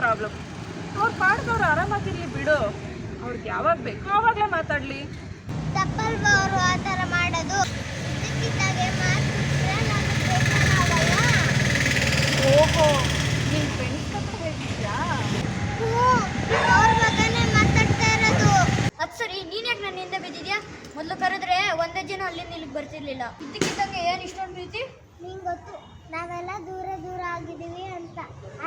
Problem ಅವ್ರು ಪಾಡ್ದವ್ರು ಆರಾಮಾಗಿರ್ಲಿ ಬಿಡು. ಅವ್ರಿಗೆ ಯಾವಾಗ ಬೇಕು ಆವಾಗಲೇ ಮಾತಾಡಲಿ. ತಪ್ಪಲ್ವಾ ಅವರು ಆ ಥರ ಮಾಡೋದು? ನನಗೆ ಓಹೋ ನಿನ್ನ ಫ್ರೆಂಡ್ಸ್ ಹತ್ರ ಹೇಳ್ತಿದ್ಯಾ? ಅವ್ರ ಮಗನೇ ಮಾತಾಡ್ತಾ ಇರೋದು. ಅದು ಸರಿ ನೀನು ಯಾಕೆ ನನ್ನ ಹಿಂದೆ ಬಿದ್ದಿದ್ಯಾ? ಮೊದಲು ಕರೆದ್ರೆ ಒಂದೇ ಜನ ಅಲ್ಲಿಂದ ಇಲ್ಲಿಗೆ ಬರ್ತಿರ್ಲಿಲ್ಲ. ಇದ್ದಕ್ಕಿದ್ದಂಗೆ ಏನ್ ಇಷ್ಟೊಂದು ಪ್ರೀತಿ? ನಿಂಗೆ ಗೊತ್ತು ನಾವೆಲ್ಲ ದೂರ ದೂರ ಆಗಿದ್ದೀವಿ ಅಂತ.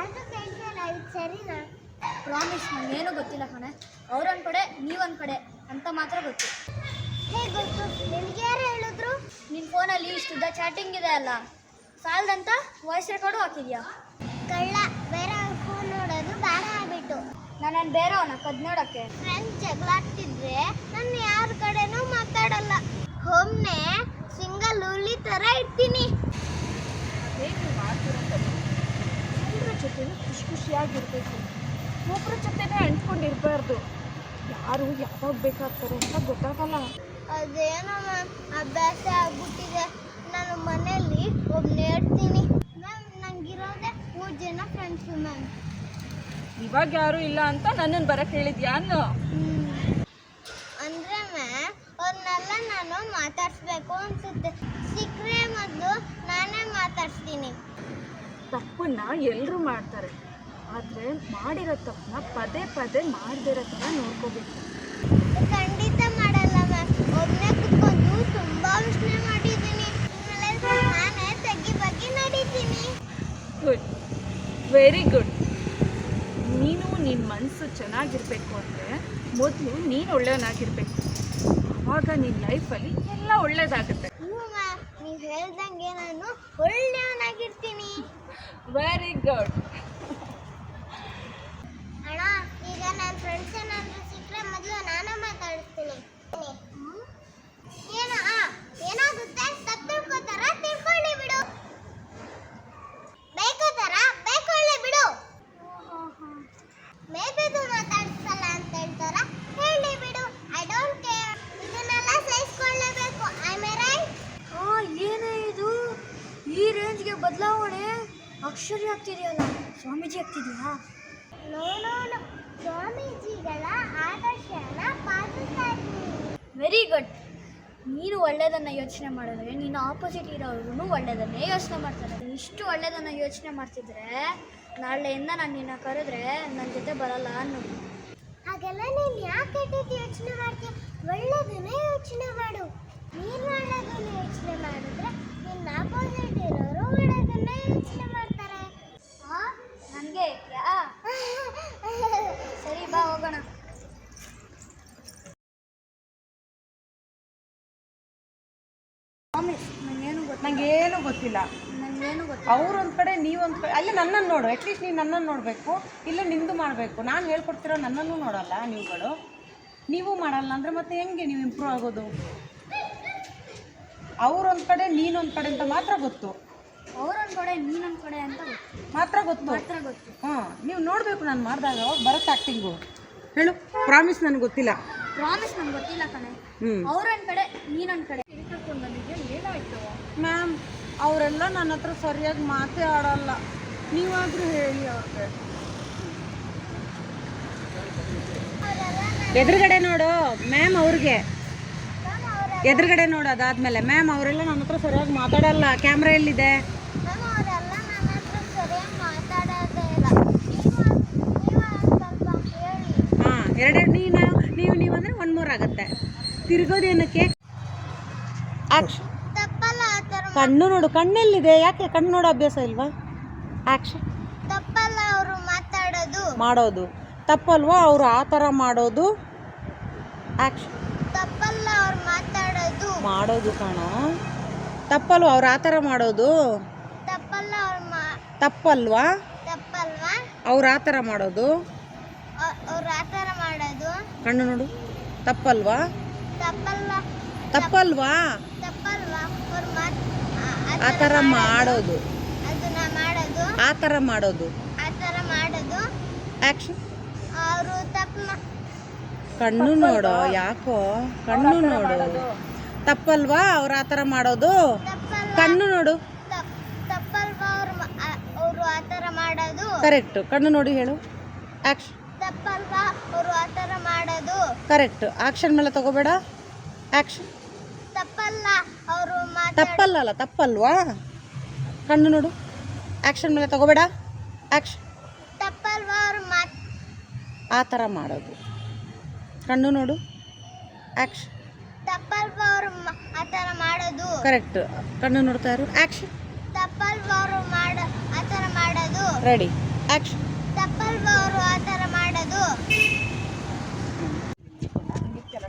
ಅದು ಕೇಳ್ತಿಲ್ಲ ಇದು ಸರಿನಾ? ಪ್ರಾಮಿಸ್ ನಂಗೇನು ಗೊತ್ತಿಲ್ಲ ಕಣೆ. ಅವ್ರೊಂದ್ ಕಡೆ ನೀವೊಂದ್ ಕಡೆ ಅಂತ ಮಾತ್ರ ಗೊತ್ತು. ಹೇಗೆ ಗೊತ್ತು? ನಿಮ್ಗೆ ಯಾರು ಹೇಳಿದ್ರು? ನಿನ್ನ ಫೋನಲ್ಲಿ ಇಷ್ಟುದ್ದ ಚಾಟಿಂಗ್ ಇದೆ ಅಲ್ಲ ಸಾಲದಂತ ವಾಯ್ಸ್ ರೆಕಾರ್ಡು ಹಾಕಿದ್ಯಾ? ಕಳ್ಳ ಬೇರೆ ಫೋನ್ ನೋಡೋದು ಬೇಡ ಆಗ್ಬಿಟ್ಟು. ನಾನು ಬೇರೆಯವನ ಕದ್ ನೋಡಕ್ಕೆ. ಫ್ರೆಂಡ್ಸ್ ಜಗಳಾಡ್ತಿದ್ರೆ ನಾನು ಯಾರ ಕಡೆನೂ ಮಾತಾಡಲ್ಲ. ಒಮ್ಮೆ ಸಿಂಗಲ್ ಹುಲಿ ಥರ ಇರ್ತೀನಿ. ಹೇಗೆ ಮಾಡ್ತಿರೋದು ಎಲ್ಲರ ಜೊತೆನೂ ಖುಷಿ ಖುಷಿಯಾಗಿರ್ಬೇಕು. ಒಬ್ಬರ ಜೊತೆನೇ ಅಂಟ್ಕೊಂಡಿರ್ಬಾರ್ದು. ಯಾರು ಯಾವಾಗ ಬೇಕಾಗ್ತಾರೆ ಅಂತ ಗೊತ್ತಾಗಲ್ಲ. ಅದೇನೋ ಮ್ಯಾಮ್ ಅಭ್ಯಾಸ ಆಗ್ಬಿಟ್ಟಿದೆ. ನಾನು ಮನೆಯಲ್ಲಿ ಒಬ್ಬನೇ ಇರ್ತೀನಿ. ಮ್ಯಾಮ್ ನಂಗಿರೋದೇ ಮೂರು ಜನ ಫ್ರೆಂಡ್ಸು ಮ್ಯಾಮ್. ಇವಾಗ ಯಾರು ಇಲ್ಲ ಅಂತ ನನ್ನನ್ನು ಬರಕ್ಕೆ ಹೇಳಿದ್ಯಾ ಅನ್ನು? ಅಂದರೆ ಮ್ಯಾಮ್ ಅವ್ರನ್ನೆಲ್ಲ ನಾನು ಮಾತಾಡಿಸ್ಬೇಕು ಅನ್ಸುತ್ತೆ. ಸಿಕ್ಕರೆ ಮೊದಲು ನಾನೇ ಮಾತಾಡ್ತೀನಿ ತಪ್ಪನ್ನ ಎಲ್ಲರೂ ಮಾಡ್ತಾರೆ. ಆದರೆ ಮಾಡಿರೋ ತಪ್ಪನ್ನ ಪದೇ ಪದೇ ಮಾಡದಿರೋ ಥರ ನೋಡ್ಕೋಬೇಕು. ಖಂಡಿತ ಮಾಡಲ್ಲ ಮ್ಯಾಮ್. ಒಬ್ಬನೇ ಕುತ್ಕೊಂಡು ತುಂಬ ಯೋಚನೆ ಮಾಡಿದ್ದೀನಿ. ನಾನೇ ತಗ್ಗಿ ಬಗ್ಗೆ ನಡೀತೀನಿ. ಗುಡ್ ವೆರಿ ಗುಡ್ ನೀನು ನಿನ್ನ ಮನಸ್ಸು ಚೆನ್ನಾಗಿರ್ಬೇಕು ಅಂದರೆ ಮೊದಲು ನೀನು ಒಳ್ಳೆಯವನಾಗಿರ್ಬೇಕು. ಆವಾಗ ನಿನ್ನ ಲೈಫಲ್ಲಿ ಎಲ್ಲ ನೀವು ಹೇಳ್ದಂಗೆ ನಾನು ಒಳ್ಳೆಯವನಾಗಿರ್ತೀನಿ. ವೆರಿ ಗುಡ್ ಅಣ್ಣ ಈಗ ನನ್ನ ಫ್ರೆಂಡ್ಸ್ ಏನಾದರೂ ಸಿಕ್ಕರೆ ಮೊದಲು ನಾನೇ ಮಾತಾಡಿಸ್ತೀನಿ ಏನ ಏನಾಗುತ್ತೆ ತಪ್ಪು ತಿಳ್ಕೊತಾರ ತಿಳ್ಕೊಳ್ಳಿ ಬಿಡು ಬೈಕೋತಾರ ಬೈಕೊಳ್ಳಿ ಬಿಡು ಮೇಬಿದು ಮಾತಾಡ್ಸಲ್ಲ ಅಂತ ಹೇಳ್ತಾರ ಹೇಳಿ ಬಿಡು ಐ ಡೋಂಟ್ ಕೇರ್ ಇದನ್ನೆಲ್ಲ ಸಹಿಸ್ಕೊಳ್ಳೇಬೇಕು ಐ ಮೇ ರೈಟ್ ಆ ಏನೇ ಇದು ಈ ರೇಂಜ್ಗೆ ಬದಲಾವಣೆ ಅಕ್ಷರಿ ಆಗ್ತಿದೆಯಲ್ಲ? ಸ್ವಾಮೀಜಿ ಆಗ್ತಿದೆಯಾ? ನೋ ಸ್ವಾಮೀಜಿಗಳ ಆದರ್ಶನ ಪಾಲಿಸ್ತಾ ವೆರಿ ಗುಡ್ ನೀನು ಒಳ್ಳೆಯದನ್ನು ಯೋಚನೆ ಮಾಡಿದ್ರೆ ನೀನು ಆಪೋಸಿಟ್ ಇರೋರು ಒಳ್ಳೆಯದನ್ನೇ ಯೋಚನೆ ಮಾಡ್ತಾರೆ. ಇಷ್ಟು ಒಳ್ಳೆಯದನ್ನು ಯೋಚನೆ ಮಾಡ್ತಿದ್ರೆ ನಾಳೆಯಿಂದ ನಾನು ನಿನ್ನ ಕರೆದ್ರೆ ನನ್ನ ಜೊತೆ ಬರಲ್ಲ ಅನ್ನು ಹಾಗೆಲ್ಲ ನೀನು ಯಾಕೆ ಯೋಚನೆ ಮಾಡ್ತೀಯ? ಒಳ್ಳೆಯದನ್ನೇ ಯೋಚನೆ ಮಾಡು. ನೀನು ಒಳ್ಳೆದನ್ನ ಯೋಚನೆ ಮಾಡಿದ್ರೆ ನಿನ್ನ ಆಪೋಸಿಟ್ ಇರೋರು ಒಳ್ಳೆದನ್ನೇ ಯೋಚನೆ ಮಾಡ್ತಾರೆ ನನಗೆ ಯಾ ಸರಿ ಬಾ ಹೋಗೋಣ ಪ್ರಾಮಿಸ್ ನನಗೇನು ಗೊತ್ತಿಲ್ಲ ನಂಗೇನು ಗೊತ್ತಿಲ್ಲ ನನಗೇನು ಗೊತ್ತಿಲ್ಲ ಅವ್ರೊಂದು ಕಡೆ ನೀವೊಂದು ಕಡೆ ಅಲ್ಲ ನನ್ನನ್ನು ನೋಡು ಅಟ್ಲೀಸ್ಟ್ ನೀವು ನನ್ನನ್ನು ನೋಡಬೇಕು ಇಲ್ಲ ನಿಮ್ಮದು ಮಾಡಬೇಕು. ನಾನು ಹೇಳ್ಕೊಡ್ತಿರೋ ನನ್ನನ್ನು ನೋಡಲ್ಲ ನೀವುಗಳು. ನೀವು ಮಾಡಲ್ಲ ಅಂದರೆ ಮತ್ತೆ ಹೆಂಗೆ ನೀವು ಇಂಪ್ರೂವ್ ಆಗೋದು? ಅವ್ರೊಂದು ಕಡೆ ನೀನೊಂದು ಕಡೆ ಅಂತ ಮಾತ್ರ ಗೊತ್ತು. ಅವ್ರೊಂದು ಕಡೆ ನೀನೊಂದು ಕಡೆ ಅಂತ ಮಾತ್ರ ಗೊತ್ತು. ಮಾತ್ರ ಗೊತ್ತು. ಹಾಂ ನೀವು ನೋಡಬೇಕು ನಾನು ಮಾಡಿದಾಗ ಅವ್ರು ಬರತ್ತೆ ಆ್ಯಕ್ಟಿಂಗು ಹೇಳು ಪ್ರಾಮಿಸ್ ನನಗೆ ಗೊತ್ತಿಲ್ಲ. ಪ್ರಾಮಿಸ್ ನನಗೆ ಗೊತ್ತಿಲ್ಲ ಕಣೆ. ಹ್ಞೂ ಅವ್ರೊಂದು ಕಡೆ ನೀನೊಂದು ಕಡೆ. ಮ್ಯಾಮ್ ಅವರೆಲ್ಲ ನನ್ನ ಹತ್ರ ಸರಿಯಾಗಿ ಮಾತೇ ಆಡಲ್ಲ. ನೀವಾದರೂ ಹೇಳಿ ಅವ್ರಿಗೆ. ಎದುರುಗಡೆ ನೋಡು ಮ್ಯಾಮ್ ಅವ್ರಿಗೆ. ಎದುರುಗಡೆ ನೋಡು ಅದಾದ್ಮೇಲೆ. ಮ್ಯಾಮ್ ಅವರೆಲ್ಲ ನನ್ನ ಹತ್ರ ಸರಿಯಾಗಿ ಮಾತಾಡಲ್ಲ ಕ್ಯಾಮ್ರಾ ಎಲ್ಲಿದೆ? ಹಾ ಎರಡೆರಡು ನೀನು ನೀವು ನೀವು ಅಂದ್ರೆ ಒನ್ ಮೂರ್ ಆಗುತ್ತೆ. ತಿರ್ಗೋದೇನಕ್ಕೆ? ಕಣ್ಣು ನೋಡು. ಕಣ್ಣೆಲ್ಲಿದೆ? ಯಾಕೆ? ಕಣ್ಣು ನೋಡೋ ಅಭ್ಯಾಸ ಇಲ್ವಾ? ಆಕ್ಷನ್ ತಪ್ಪಲ್ಲ ಅವರು ಮಾತಾಡೋದು. ಮಾಡೋದು. ತಪ್ಪಲ್ವಾ? ಅವರು ಆ ಥರ ಮಾಡೋದು. ಆಕ್ಷನ್ ತಪ್ಪಲ್ಲ ಅವ್ರು ಮಾತಾಡೋದು. ಮಾಡೋದು ಕಣ. ತಪ್ಪಲ್ವಾ? ಅವ್ರು ಆ ಥರ ಮಾಡೋದು. ತಪ್ಪಲ್ಲ ಅವ್ರು ಮಾ ತಪ್ಪಲ್ವಾ? ತಪ್ಪಲ್ವಾ? ಅವ್ರು ಆ ಥರ ಮಾಡೋದು. ಅವ್ರು ಆ ಥರ ಮಾಡೋದು. ಕಣ್ಣು ನೋಡು. ತಪ್ಪಲ್ವಾ? ತಪ್ಪಲ್ಲ. ತಪ್ಪಲ್ವಾ? ತಪ್ಪಲ್ವಾ? ಅವ್ರು ಮಾತ್ ಆ- ಆ ಥರ ಮಾಡೋದು. ಆ ಥರ ಮಾಡೋದು? ಆ ಥರ ಮಾಡೋದು. ಆಕ್ಷನ್ ಅವರು ತಪ್ಪು ಕಣ್ಣು ನೋಡು ಯಾಕೋ? ಕಣ್ಣು ನೋಡು. ತಪ್ಪಲ್ವಾ ಅವ್ರು ಆ ಥರ ಮಾಡೋದು? ಕಣ್ಣು ನೋಡು. ತಪ್- ತಪ್ಪಲ್ವಾ ಅವ್ರು ಆ ಥರ ಮಾಡೋದು? ಕರೆಕ್ಟ್ ಕಣ್ಣು ನೋಡಿ ಹೇಳು. ಆ್ಯಕ್ಷನ್ ತಪ್ಪಲ್ವಾ ಅವರು ಆ ಥರ ಮಾಡೋದು? ಕರೆಕ್ಟ್ ಆಕ್ಷನ್ ಮೇಲೆ ತಗೋಬೇಡ. ಆಕ್ಷನ್ ತಪ್ಪಲ್ಲ ಅವರು ತಪ್ಪಲ್ಲ ತಪ್ಪಲ್ವಾ? ಕಣ್ಣು ನೋಡು. ಆ್ಯಕ್ಷನ್ ಮೇಲೆ ತಗೋಬೇಡ? ಆ್ಯಕ್ಷನ್ ಆ ಥರ ಮಾಡೋದು. ಕಣ್ಣು ನೋಡು. ಆ್ಯಕ್ಷನ್ ಕರೆಕ್ಟ್ ಕಣ್ಣು ನೋಡ್ತಾ ಇರು. ಆ್ಯಕ್ಷನ್ ಮಾಡೋದು? ರೆಡಿ ಆ್ಯಕ್ಷನ್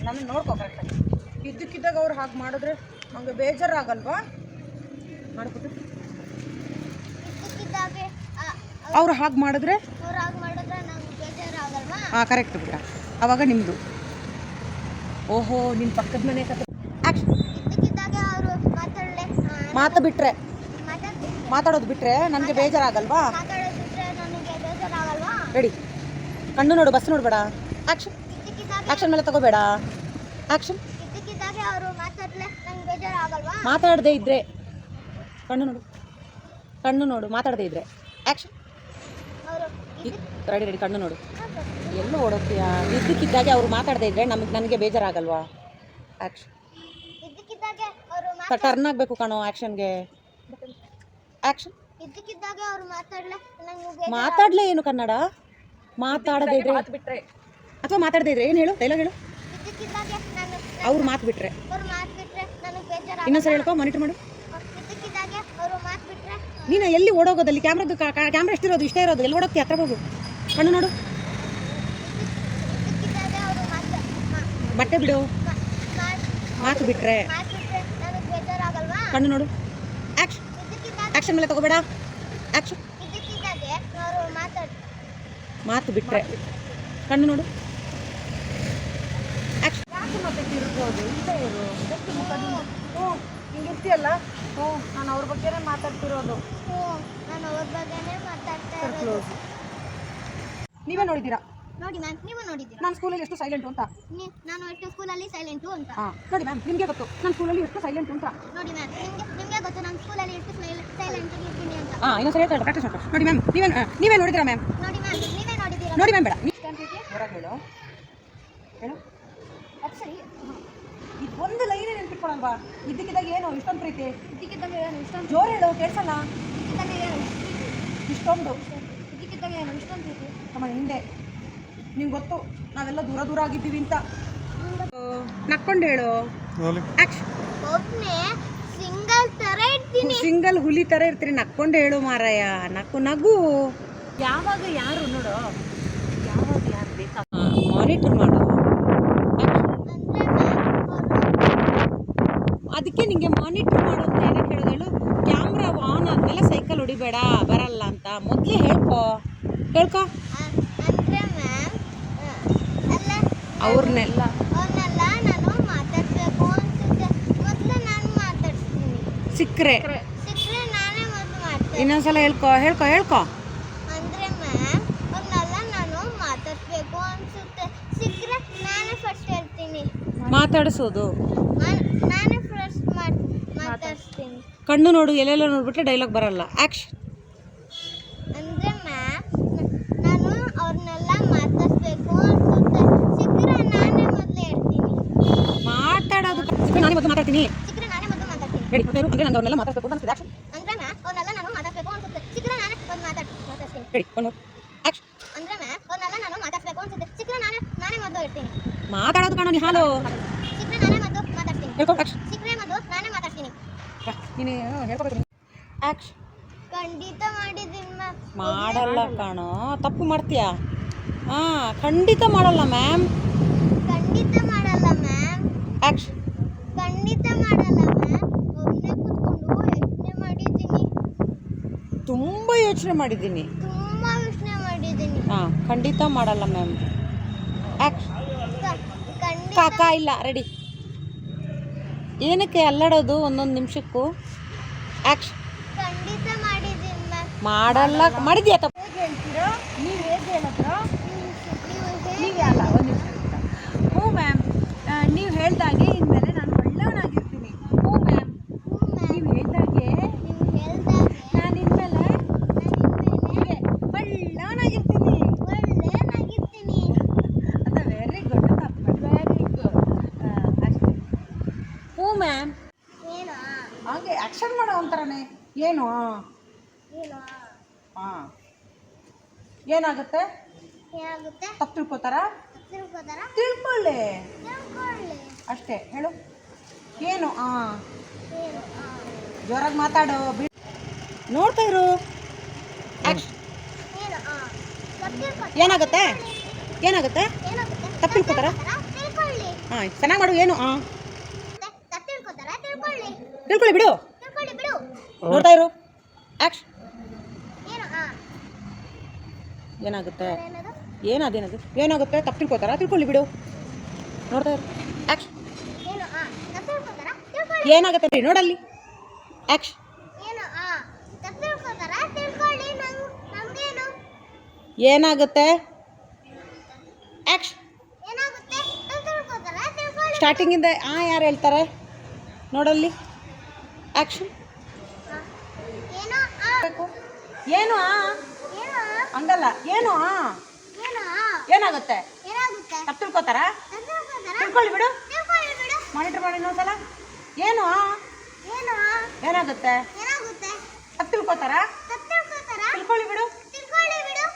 ನನ್ನ ನೋಡ್ಕೋ ಕರೆಕ್ಟಾಗಿ ಇದ್ದಕ್ಕಿದ್ದಾಗ ಅವ್ರು ಹಾಗೆ ಮಾಡಿದ್ರೆ ನಮಗೆ ಬೇಜಾರಾಗಲ್ವಾ? ಮಾಡ್ಕೊಟ್ಟು ಇದ್ದಕ್ಕಿದ್ದಾಗೆ ಅವ್ರು ಹಾಗೆ ಮಾಡಿದ್ರೆ? ಹಾಂ ಕರೆಕ್ಟ್ ಬಿಡ ಅವಾಗ ನಿಮ್ಮದು ಓಹೋ ನಿಮ್ಮ ಪಕ್ಕದ ಮನೆ ಕತೆ. ಮಾತು ಬಿಟ್ರೆ. ಮಾತಾಡೋದು ಬಿಟ್ರೆ ನನಗೆ ಬೇಜಾರಾಗಲ್ವಾ? ರೆಡಿ. ಕಣ್ಣು ನೋಡು ಬಸ್ ನೋಡಬೇಡ. ಆ್ಯಕ್ಷನ್ ಆ್ಯಕ್ಷನ್ ಮೇಲೆ ತಗೋಬೇಡ. ಆ್ಯಕ್ಷನ್ ಮಾತಾಡದೆ ಇದ್ರೆ. ಕಣ್ಣು ನೋಡು. ಕಣ್ಣು ನೋಡು ಮಾತಾಡದೇ ಇದ್ದರೆ ಆ್ಯಕ್ಷನ್ ರೆಡಿ ರೆಡಿ ಕಣ್ಣು ನೋಡು. ಎಲ್ಲೂ ಓಡೋಗ್ತೀಯಾ? ಇದ್ದಕ್ಕಿದ್ದಾಗೆ ಅವ್ರು ಮಾತಾಡದೇ ಇದ್ರೆ ನಮಗೆ ನನಗೆ ಬೇಜಾರಾಗಲ್ವಾ? ಆ್ಯಕ್ಷನ್ ಟರ್ನ್ ಆಗಬೇಕು ಕಣೋ ಆ್ಯಕ್ಷನ್ಗೆ ಆ್ಯಕ್ಷನ್ ಮಾತಾಡ್ಲೇ ಏನು ಕನ್ನಡ? ಮಾತಾಡದೇ ಇದ್ರೆ ಅಥವಾ ಮಾತಾಡದೇ ಇದ್ರೆ ಏನು ಹೇಳು? ಡೈಲಾಗ್ ಹೇಳು. ಅವ್ರು ಮಾತು ಬಿಟ್ರೆ. ಇನ್ನೊಂದ್ಸರಿ ಹೇಳ್ಕೊ ಮಾನಿಟರ್ ಮಾಡು ಇದ್ದಕ್ಕಿದ್ದಾಗೆ ಅವರು ಮಾತು ಬಿಟ್ರೆ ನೀನು ಎಲ್ಲಿ ಓಡೋಗೋದಲ್ಲಿ? ಕ್ಯಾಮ್ರದ್ದು ಕ್ಯಾಮ್ರಾ ಎಷ್ಟಿರೋದು? ಇಷ್ಟೇ ಇರೋದು? ಎಲ್ಲಿ ಓಡೋಗ್ತಿ ಹತ್ರ ಹೋಗು. ಕಣ್ಣು ನೋಡು. ಬಟ್ಟೆ ಬಿಡು. ಮಾತು ಬಿಟ್ರೆ. ಕಣ್ಣು ನೋಡು. ಆಕ್ಷನ್ ಆ್ಯಕ್ಷನ್ ಮೇಲೆ ತಗೋಬೇಡ. ಆ್ಯಕ್ಷನ್ ಮಾತು ಬಿಟ್ರೆ. ಕಣ್ಣು ನೋಡು. ಆ್ಯಕ್ಷನ್ ಯಾಕೆ ಮತ್ತೆ ತಿರುಗೋದು ಇಲ್ಲೇ ಇರು ಹ್ಞೂ ಹಿಂಗೆ ಇರ್ತೀಯಲ್ಲ ಹ್ಞೂ ನಾನು ಅವ್ರ ಬಗ್ಗೆನೇ ಮಾತಾಡ್ತಿರೋದು. ಹ್ಞೂ ನಾನು ಅವ್ರ ಬಗ್ಗೆನೇ ಮಾತಾಡ್ತಾ ಇರೋದು. ನೀವೇ ನೋಡಿದ್ದೀರಾ? ನೋಡಿ ಮ್ಯಾಮ್ ನೀವು ನೋಡಿದ್ದೀರಾ? ನಾನು ಸ್ಕೂಲಲ್ಲಿ ಎಷ್ಟು ಸೈಲೆಂಟು ಅಂತ ನೀ- ನಾನು ಎಷ್ಟು ಸ್ಕೂಲಲ್ಲಿ ಸೈಲೆಂಟು ಅಂತ ಹಾಂ ನೋಡಿ ಮ್ಯಾಮ್ ನಿಮಗೆ ಗೊತ್ತು. ನಾನು ಸ್ಕೂಲಲ್ಲಿ ಎಷ್ಟು ಸೈಲೆಂಟ್ ಅಂತ ನೋಡಿ ಮ್ಯಾಮ್ ನಿಮಗೆ ನಿಮಗೆ ಗೊತ್ತು ನಾನು ಸ್ಕೂಲಲ್ಲಿ ಎಷ್ಟು ಸೈಲೆಂಟ್ ಇರ್ತೀನಿ ಅಂತ. ಹಾಂ ಇನ್ನೊಂದು ಹೇಳ್ತಾ ಪ್ರಾಕ್ಟೀಸ್ ಮಾಡ್ಕೊ. ನೋಡಿ ಮ್ಯಾಮ್ ನೀವೇ ನೀವೇ ನೋಡಿದ್ದೀರಾ ಮ್ಯಾಮ್? ನೋಡಿ ಮ್ಯಾಮ್ ನೀವೇ ನೋಡಿದ್ದೀರಾ? ನೋಡಿ ಮ್ಯಾಮ್ ಬೇಡ. ಹೇಳು ಹೇಳು. ಅದು ಸರಿ. ಇದು ಒಂದು ಲೈನೇ ನೆನ್ಪಿಟ್ಕೊಳಲ್ವಾ ಇದ್ದಕ್ಕಿದ್ದಾಗ ಏನು? ಇಷ್ಟೊಂದು ಪ್ರೀತಿ? ಇದ್ದಕ್ಕಿದ್ದಾಗ ಏನು? ಇಷ್ಟೊಂದು ಜೋರು ಹೇಳು ಕೇಳಿಸಲ್ಲ? ಏನು? ಇಷ್ಟೊಂದು ಇದ್ದಕ್ಕಿದ್ದಾಗ ಏನು? ಇಷ್ಟೊಂದು ಪ್ರೀತಿ. ನಮ್ಮ ಹಿಂದೆ. ನಿಂಗೆ ಗೊತ್ತು ನಾವೆಲ್ಲ ದೂರ ದೂರ ಆಗಿದ್ದೀವಿ ಅಂತ. ನಕ್ಕೊಂಡು ಹೇಳು. ಆಕ್ಷನ್ ಒಬ್ಬನೇ ಸಿಂಗಲ್ ತರ ಇರ್ತೀನಿ. ಸಿಂಗಲ್ ಹುಲಿ ತರ ಇರ್ತೀರಿ. ನಕ್ಕೊಂಡು ಹೇಳು ಮಾರಾಯ. ನಕ್ಕು ನಗು. ಯಾವಾಗ ಯಾರು ನೋಡು? ಯಾವಾಗ ಯಾರು ಬೇಕಾ? ಮಾನಿಟರ್ ಮಾಡು ಅಂದರೆ ಮ್ಯಾಮ್ ನಿಂಗೆ ಮಾನಿಟರ್ ಮಾಡು ಅಂತ ಏನಕ್ಕೆ ಹೇಳೋದು ಹೇಳು? ಕ್ಯಾಮ್ರಾ ಆನ್ ಆದಮೇಲೆ ಸೈಕಲ್ ಹೊಡಿಬೇಡ, ಬರಲ್ಲ ಅಂತ. ಮೊದಲೇ ಹೇಳ್ಕೊ. ಹೇಳ್ಕೋ. ಅವ್ರನ್ನೆಲ್ಲ. ಸಿಕ್ಕರೆ. ಇನ್ನೊಂದ್ಸಲ ಹೇಳ್ಕೊ ಹೇಳ್ಕೊ, ಹೇಳ್ಕೋ. ಅಂದರೆ ಮ್ಯಾಮ್ ಅವನ್ನೆಲ್ಲ ನಾನು ಮಾತಾಡ್ಸ್ಬೇಕು ಅನ್ಸುತ್ತೆ ಸಿಕ್ಕರೆ ನಾನೇ ಫಸ್ಟ್ ಹೇಳ್ತೀನಿ ಮಾತಾಡಿಸೋದು ನಾನು ನಾನೇ ಫಸ್ಟ್ ಮಾಡ್ ಮಾತಾಡ್ಸ್ತೀನಿ ಕಣ್ಣು ನೋಡು ಎಲ್ಲೆಲ್ಲ ನೋಡ್ಬಿಟ್ರೆ ಡೈಲಾಗ್ ಬರಲ್ಲ. ಆ್ಯಕ್ಷನ್ ಅಂದರೆ ಮ್ಯಾಮ್ ನಾನು ಅವ್ರನ್ನೆಲ್ಲ ಅನ್ಸುತ್ತೆ. ಸಿಕ್ಕರೆ ನಾನೇ ಮೊದಲು ಹೇಳ್ತೀನಿ. ಮಾತಾಡೋದು ಸಿಕ್ಕರೆ ನಾನೇ ಮೊದಲು ಮಾತಾಡ್ತೀನಿ. ಸಿಕ್ಕರೆ ನಾನೇ ಮೊದಲು ಮಾತಾಡ್ತೀನಿ. ರೆಡಿ ಮತ್ತೆ ಅಂದ್ರೆ ನಂಗೆ ಅವ್ರನ್ನೆಲ್ಲ ಮಾತಾಡ್ಬೇಕು ಅಂತ ಆ್ಯಕ್ಷನ್ ಅಂದರೆ ಮ್ಯಾಮ್ ಅವನ್ನೆಲ್ಲ ನಾನು ಮಾತಾಡ್ಸ್ಬೇಕು ಅನ್ಸುತ್ತೆ ಸಿಕ್ಕರೆ ನಾನೇ ಒಂದು ಮಾತಾಡ್ ಮಾತಾಡ್ತೀನಿ. ರೆಡಿ ಒಂದು ಆ್ಯಕ್ಷನ್ ಅಂದರೆ ಮ್ಯಾಮ್ ಅವನ್ನೆಲ್ಲ ನಾನು ಮಾತಾಡ್ಸ್ಬೇಕು ಅನ್ಸುತ್ತೆ ಸಿಕ್ಕರೆ ನಾನೇ ನಾನೇ ಮೊದಲು ಹೇಳ್ತೀನಿ. ಮಾತಾಡೋದು ಕಾಣೋ ನೀ ಹಾಲು. ಸಿಕ್ಕರೆ ನಾನೇ ಮೊದಲು ಮಾತಾಡ್ತೀನಿ. ಹೇಳ್ಕೊಂಡು ಆ್ಯಕ್ಷನ್ ಸಿಕ್ಕರೆ ಮೊದಲು ನಾನೇ ಮಾತಾಡ್ತೀನಿ ನೀನು ಹೇಳ್ಕೊಬೇಕು ಆ್ಯಕ್ಷನ್ ಖಂಡಿತ ಮಾಡಿದ್ದೀನಿ ಮ್ಯಾಮ್ ಮಾಡಲ್ಲ ಕಾಣೋ ತಪ್ಪು ಮಾಡ್ತೀಯಾ? ಹಾಂ ಖಂಡಿತ ಮಾಡಲ್ಲ ಮ್ಯಾಮ್ ಖಂಡಿತ ಮಾಡಲ್ಲ ಮ್ಯಾಮ್ ಆ್ಯಕ್ಷನ್ ಖಂಡಿತ ಮಾಡಲ್ಲ ಮ್ಯಾಮ್ ಒಮ್ಮೆ ಕೂತ್ಕೊಂಡು ಯೋಚನೆ ಮಾಡಿದ್ದೀನಿ. ತುಂಬ ಯೋಚನೆ ಮಾಡಿದ್ದೀನಿ. ತುಂಬ ಯೋಚನೆ ಮಾಡಿದ್ದೀನಿ. ಹಾಂ ಖಂಡಿತ ಮಾಡಲ್ಲ ಮ್ಯಾಮ್ ಕ- ಖಂಡಿತ ಕಾಕ ಇಲ್ಲ ರೆಡಿ ಏನಕ್ಕೆ ಅಲ್ಲಾಡೋದು ಒಂದೊಂದು ನಿಮಿಷಕ್ಕೂ? ಆ್ಯಕ್ಷನ್ ಖಂಡಿತ ಮಾಡಿದ್ದೀನಿ. ಮ್ಯಾಮ್ ಮಾಡಲ್ಲ. ಮಾಡಿದ್ಯಾ ತಪ್ಪು? ಹೇಗೆ ಹೇಳ್ತೀರಾ ನೀವು ಹೇಗೆ ಹೇಳಿದ್ರ ನೀವು ನೀವೇ ಅಲ್ಲ ಒಂದು ನಿಮಿಷ. ಹ್ಞೂ ಮ್ಯಾಮ್. ನೀವು ಹೇಳ್ದಾಗೆ ಇನ್ಮೇಲೆ ನಾನು ಒಳ್ಳೆಯವನಾಗಿರ್ತೀನಿ ಹ್ಞೂ ಮ್ಯಾಮ್ ನೀವು ಹೇಳ್ದಾಗೆ ನೀವು ಹೇಳ್ದಾಗೆ ನಾನು ಇನ್ಮೇಲೆ ನಾನು ಇನ್ಮೇಲೆ ಒಳ್ಳೆಯವನಾಗಿರ್ತೀನಿ ಒಳ್ಳೆ ಮ್ಯಾಮ್ ಏನು ಹಾಗೆ ಆ್ಯಕ್ಷನ್ ಒಂಥರನೇ ಏನು? ಹಾಂ ಏನಾಗುತ್ತೆ? ಏನಾಗುತ್ತೆ? ತಪ್ಪು ತಿಳ್ಕೊತಾರ? ತಿಳ್ಕೊಳ್ಳಿ. ಅಷ್ಟೇ ಹೇಳು. ಏನು? ಹಾಂ ಜೋರಾಗಿ ಮಾತಾಡು. ನೋಡ್ತಾ ಇರು. ಏನಾಗುತ್ತೆ? ಏನಾಗುತ್ತೆ? ಏನಾಗುತ್ತೆ? ತಪ್ಪು ತಿಳ್ಕೊತಾರ? ಹಾಂ ಚೆನ್ನಾಗಿ ಮಾಡು. ಏನು? ಹಾಂ ತಿಳ್ಕೊಳ್ಳಿ ಬಿಡು. ನೋಡ್ತಾ ಇರು. ಏನು? ಏನಾಗುತ್ತೆ? ಏನದೇನದು ಏನಾಗುತ್ತೆ? ತಪ್ಪು ತಿಳ್ಕೊತಾರ ತಿಳ್ಕೊಳ್ಳಿ ಬಿಡು. ನೋಡ್ತಾ ಇರು. ತಿಳ್ಕೊಳ್ಳಿ. ಏನಾಗುತ್ತೆ ನೋಡಲ್ಲಿ. ನಮಗೇನು? ಏನಾಗುತ್ತೆ? ತಿಳ್ಕೊಳ್ಳಿ. ಸ್ಟಾರ್ಟಿಂಗಿಂದ ಆ ಯಾರು ಹೇಳ್ತಾರೆ? ನೋಡಲ್ಲಿ. ಆ್ಯಕ್ಷನ್ ಏನೋ ಏನು ಹಂಗಲ್ಲ. ಏನು ಏನೋ ಏನಾಗುತ್ತೆ? ತಪ್ಪು ತಿಳ್ಕೊತಾರ? ತಿಳ್ಕೊಳ್ಳಿ ಬಿಡು. ಮಾನಿಟರ್ ಮಾಡಿ ಇನ್ನೊಂದ್ಸಲ. ಏನು ಏನಾಗುತ್ತೆ? ತಪ್ಪು ತಿಳ್ಕೊತಾರ? ತಿಳ್ಕೊಳ್ಳಿ ಬಿಡು.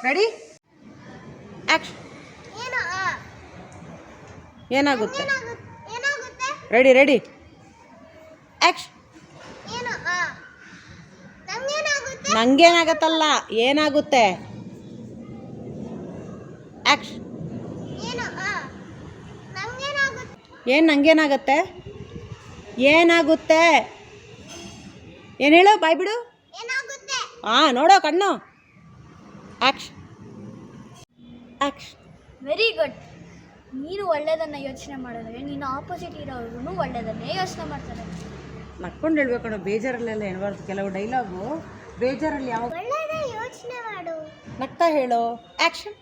ರೆಡಿ ಆಕ್ಷನ್ ಏನೋ ಏನಾಗುತ್ತೆ? ಏನಾಗುತ್ತೆ ಏನಾಗುತ್ತೆ? ರೆಡಿ ರೆಡಿ ಆ್ಯಕ್ಷನ್ ಏನೋ ನಮ್ಗೇನಾಗುತ್ತೆ ನಂಗೇನಾಗತ್ತಲ್ಲ ಏನಾಗುತ್ತೆ? ಏನೋ? ನಂಗೇನಾಗತ್ತೆ? ಏನಾಗುತ್ತೆ? ಏನು ಹೇಳು ಬಾಯ್ ಬಿಡು. ಏನಾಗುತ್ತೆ? ಹಾಂ ನೋಡೋ ಕಣ್ಣು. ಆಕ್ಷ ಆಕ್ಷ ವೆರಿ ಗುಡ್ ನೀನು ಒಳ್ಳೆಯದನ್ನು ಯೋಚನೆ ಮಾಡಿದ್ರೆ ನೀನು ಆಪೋಸಿಟ್ ಇರೋರು ಒಳ್ಳೆಯದನ್ನೇ ಯೋಚನೆ ಮಾಡ್ತಾರೆ. ನಕ್ಕೊಂಡು ಹೇಳ್ಬೇಕು ಬೇಜಾರಲ್ಲೆಲ್ಲ ಹೇಳ್ಬಾರ್ದು ಕೆಲವು ಡೈಲಾಗು ಬೇಜಾರಲ್ಲಿ ಯಾವ ಒಳ್ಳೆಯದೇ ಯೋಚನೆ ಮಾಡು. ನಗ್ತಾ ಹೇಳು. ಆಕ್ಷನ್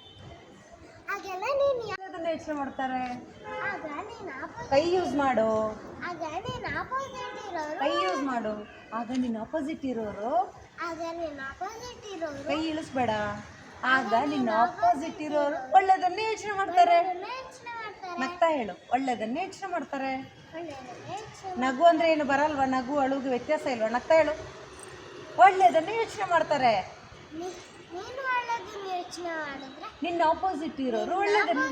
ಆಗೆಲ್ಲ ನೀನು ಯಾವುದನ್ನ ಯೋಚನೆ ಮಾಡ್ತಾರೆ? ಆಗ ನೀನು ಆಪೋಸಿಟ್ ಕೈ ಯೂಸ್ ಮಾಡು. ಆಗ ನೀನು ಆಪೋಸಿಟ್ ಇರೋರು ಕೈ ಯೂಸ್ ಮಾಡು. ಆಗ ನೀನು ಅಪೋಸಿಟ್ ಇರೋರು ಆಗ ನೀನು ಆಪೋಸಿಟ್ ಇರೋರು ಕೈ ಇಳಿಸ್ಬೇಡ. ಆಗ ನಿನ್ನ ಅಪೋಸಿಟ್ ಇರೋರು. ಒಳ್ಳೆದನ್ನೇ ಯೋಚನೆ ಮಾಡ್ತಾರೆ. ಒಳ್ಳೆಯದನ್ನೇ ಯೋಚನೆ ಮಾಡ್ತಾರೆ. ನಗ್ತಾ ಹೇಳು. ಒಳ್ಳೆದನ್ನೇ ಯೋಚನೆ ಮಾಡ್ತಾರೆ. ಒಳ್ಳೆಯದನ್ನೇ ಯೋಚನೆ ನಗು ಅಂದ್ರೆ ಏನು ಬರಲ್ವಾ? ನಗು ಅಳುಗೆ ವ್ಯತ್ಯಾಸ ಇಲ್ವಾ? ನಗ್ತಾ ಹೇಳು. ಒಳ್ಳೆದನ್ನೇ ಯೋಚನೆ ಮಾಡ್ತಾರೆ. ನೀನು ಒಳ್ಳೆಯದನ್ನ ಯೋಚನೆ ಮಾಡಿದ್ರೆ ನಿನ್ನ ಆಪೋಸಿಟ್ ಇರೋರು ಒಳ್ಳೇದನ್ನು